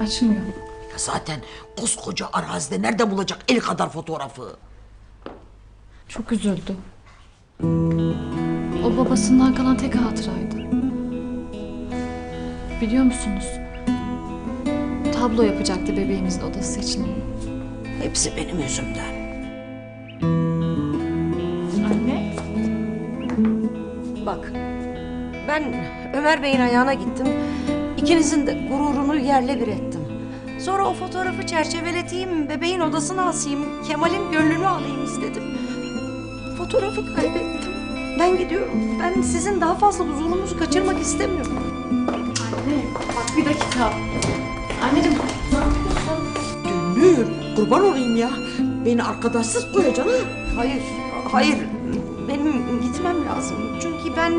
Açmıyor. Ya zaten koskoca arazide nerede bulacak el kadar fotoğrafı? Çok üzüldü. O babasından kalan tek hatıraydı. Biliyor musunuz? Tablo yapacaktı bebeğimizin odası için. Hepsi benim yüzümden. Anne? Bak, ben Ömer Bey'in ayağına gittim. İkinizin de gururunu yerle bir ettim. Sonra o fotoğrafı çerçeveleteyim, bebeğin odasına asayım, Kemal'in gönlünü alayım istedim. Fotoğrafı kaybettim. Ben gidiyorum. Ben sizin daha fazla huzurunuzu kaçırmak istemiyorum. Anne bak bir dakika. Anneciğim ne yapıyorsun? Dünür kurban olayım ya. Beni arkadaşsız koyacaksın ha. Hayır, hayır. Benim gitmem lazım. Çünkü ben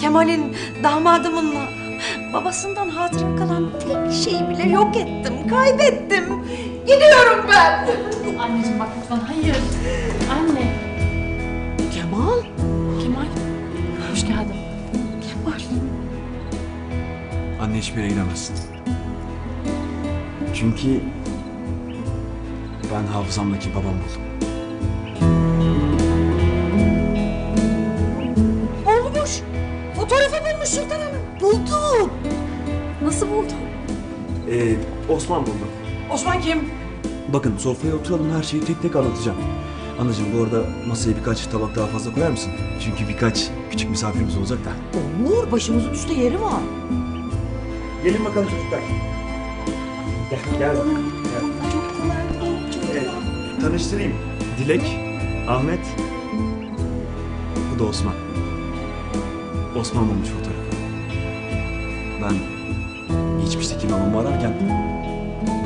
Kemal'in, damadımın babasından hatıra kalan tek şeyi bile yok ettim, kaybettim. Gidiyorum ben. Anneciğim bak lütfen hayır. Anne. Kemal. Kemal. Hoş geldin. Kemal. Anne hiçbir yere gidemezsin. Çünkü ben hafızamdaki babam buldum. Fotoğrafı bulmuş Sultan Hanım. Buldum. Nasıl buldun? Ee, Osman buldu. Osman kim? Bakın sofraya oturalım her şeyi tek tek anlatacağım. Anacığım bu arada masaya birkaç tabak daha fazla koyar mısın? Çünkü birkaç küçük misafirimiz olacak da. Olur başımızın üstte yeri var. Gelin bakalım çocuklar. Gel, gel. gel. Evet, tanıştırayım. Dilek, Ahmet. Bu da Osman. Osman bulmuş fotoğrafı. Ben geçmişteki babamı ararken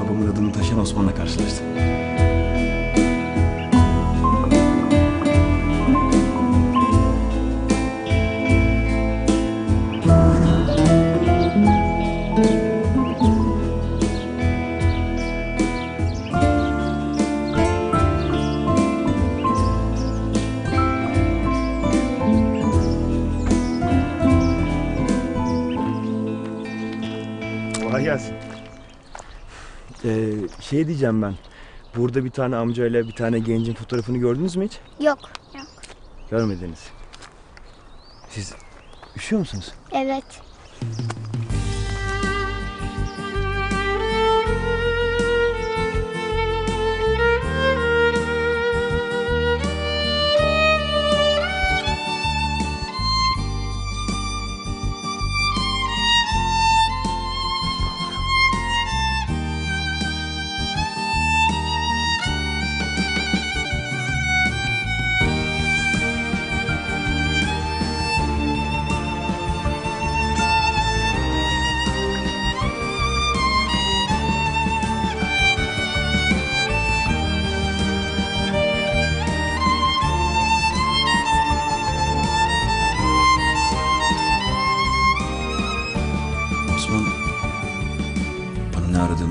babamın adını taşıyan Osman'la karşılaştım. Kolay gelsin. Ee, şey diyeceğim ben. Burada bir tane amcayla bir tane gencin fotoğrafını gördünüz mü hiç? Yok. Yok. Görmediniz. Siz üşüyor musunuz? Evet.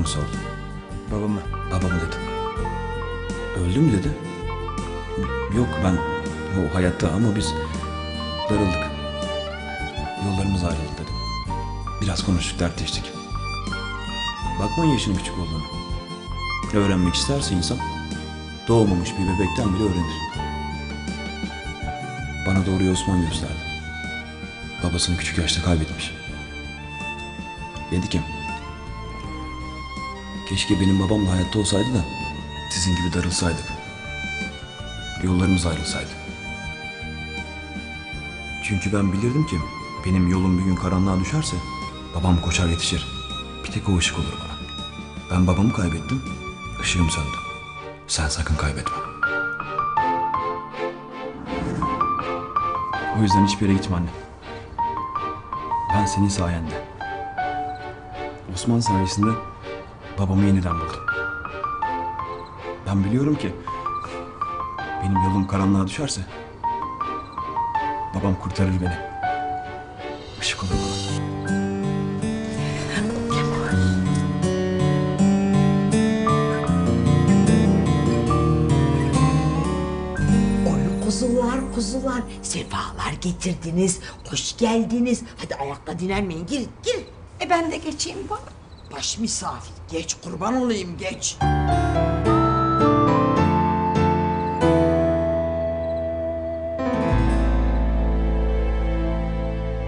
Bana ne aradığımı sordu. Babamı. Babamı dedim. Öldü mü dedi. Yok ben o hayatta ama biz darıldık. Yollarımız ayrıldı dedim. Biraz konuştuk dertleştik. Bakmayın yaşının küçük olduğunu. Öğrenmek isterse insan doğmamış bir bebekten bile öğrenir. Bana doğruyu Osman gösterdi. Babasını küçük yaşta kaybetmiş. Dedi ki Keşke benim babam da hayatta olsaydı da sizin gibi darılsaydık. Yollarımız ayrılsaydı. Çünkü ben bilirdim ki benim yolum bir gün karanlığa düşerse babam koşar yetişir. Bir tek o ışık olur bana. Ben babamı kaybettim, ışığım söndü. Sen sakın kaybetme. O yüzden hiçbir yere gitme anne. Ben senin sayende. Osman sayesinde babamı yeniden buldum. Ben biliyorum ki benim yolum karanlığa düşerse babam kurtarır beni. Işık olur bana. Kuzular kuzular sefalar getirdiniz. Hoş geldiniz. Hadi ayakta dinlenmeyin girin girin. E ben de geçeyim bak. Baş misafir. Geç kurban olayım geç.